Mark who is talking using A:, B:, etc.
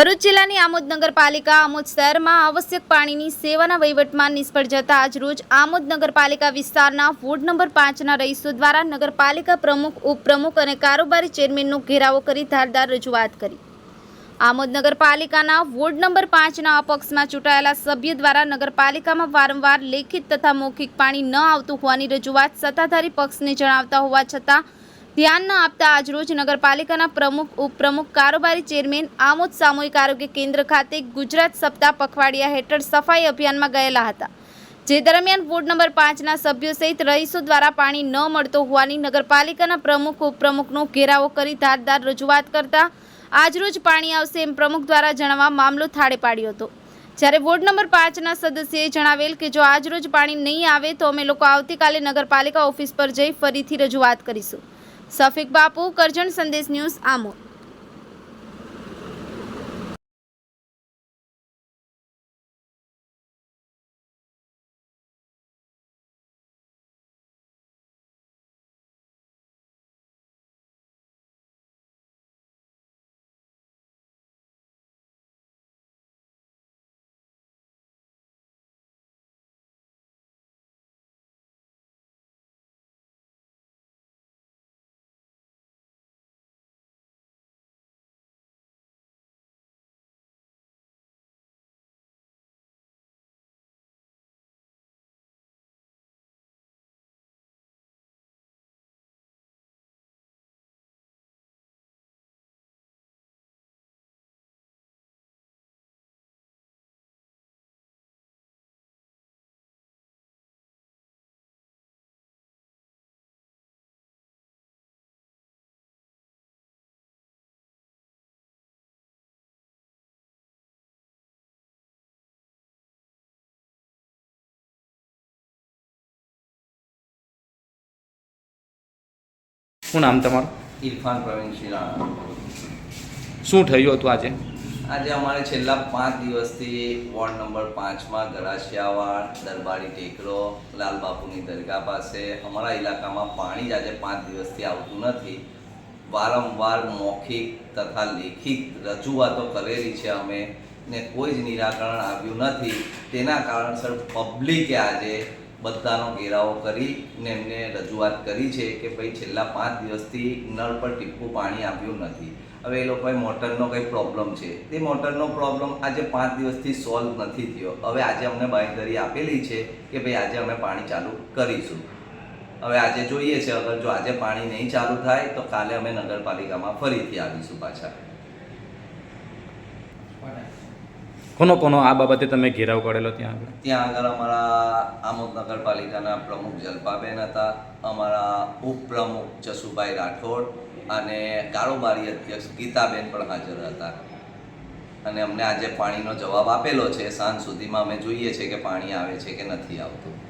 A: જિલ્લાની આમોદ નગરપાલિકા આમોદ શહેરમાં આવશ્યક પાણીની સેવાના વહીવટમાં નિષ્ફળ જતા આજરોજ આમોદ નગરપાલિકા વિસ્તારના વોર્ડ નંબર પાંચના રહીશો દ્વારા નગરપાલિકા પ્રમુખ, ઉપપ્રમુખ અને કારોબારી ચેરમેનનો ઘેરાવો કરી ધારદાર રજૂઆત કરી. આમોદ નગરપાલિકાના વોર્ડ નંબર પાંચના અપક્ષમાં ચૂંટાયેલા સભ્ય દ્વારા નગરપાલિકામાં વારંવાર લેખિત તથા મૌખિક પાણી ન આવતું હોવાની રજૂઆત સત્તાધારી પક્ષને જણાવતા હોવા છતાં ધ્યાન ન આપતા આજરોજ નગરપાલિકાના પ્રમુખ, ઉપપ્રમુખ, કારોબારી ચેરમેન, આમોદ સામૂહિક આરોગ્ય કેન્દ્ર ખાતે ગુજરાત સપ્તાહ પખવાડિયા હેઠળ સફાઈ અભિયાનમાં ગયેલા હતા, જે દરમિયાન વોર્ડ નંબર પાંચના સભ્યો સહિત રહીશો દ્વારા પાણી ન મળતો હોવાની નગરપાલિકાના પ્રમુખ, ઉપપ્રમુખનો ઘેરાવો કરી ધારદાર રજૂઆત કરતા આજરોજ પાણી આવશે એમ પ્રમુખ દ્વારા જણાવવા મામલો થાળે પાડ્યો હતો. જ્યારે વોર્ડ નંબર પાંચના સદસ્યએ જણાવેલ કે જો આજરોજ પાણી નહીં આવે તો અમે લોકો આવતીકાલે નગરપાલિકા ઓફિસ પર જઈ ફરીથી રજૂઆત કરીશું. સફીક બાપુ કરજણ સંદેશ ન્યૂઝ આમોદ.
B: શું નામ તમારું?
C: ઇરફાન પ્રવીણ શ્રી રાણા
B: શું થયું હતું આજે?
C: આજે અમારે છેલ્લા પાંચ દિવસથી વોર્ડ નંબર પાંચમાં ગરાસિયાવાડ દરબારી ટેકરો લાલબાપુની દરગાહ પાસે અમારા ઇલાકામાં પાણી જ આજે પાંચ દિવસથી આવતું નથી. વારંવાર મૌખિક તથા લેખિત રજૂઆતો કરેલી છે અમે ને કોઈ જ નિરાકરણ આવ્યું નથી. તેના કારણસર પબ્લિકે આજે બધાનો ઘેરાવો કરી ને એમને રજૂઆત કરી છે કે ભાઈ છેલ્લા પાંચ દિવસથી નળ પર ટીપકું પાણી આવ્યું નથી. હવે એ લોકોએ મોટરનો કંઈ પ્રોબ્લેમ છે. તે મોટરનો પ્રોબ્લેમ આજે પાંચ દિવસથી સોલ્વ નથી થયો. હવે આજે અમને બાંયધરી આપેલી છે કે ભાઈ આજે અમે પાણી ચાલુ કરીશું. હવે આજે જોઈએ છે, અગર જો આજે પાણી નહીં ચાલુ થાય તો કાલે અમે નગરપાલિકામાં ફરીથી આવીશું પાછા.
B: કોનો કોનો આ બાબતે તમે ઘેરાવ કરેલો ત્યાં આગળ?
C: ત્યાં આગળ અમારા આમોદ નગરપાલિકાના પ્રમુખ જલપાબેન હતા, અમારા ઉપપ્રમુખ જસુભાઈ રાઠોડ અને કારોબારી અધ્યક્ષ ગીતાબેન પણ હાજર હતા. અને અમને આજે પાણીનો જવાબ આપેલો છે, સાંજ સુધીમાં અમે જોઈએ છે કે પાણી આવે છે કે નથી આવતું.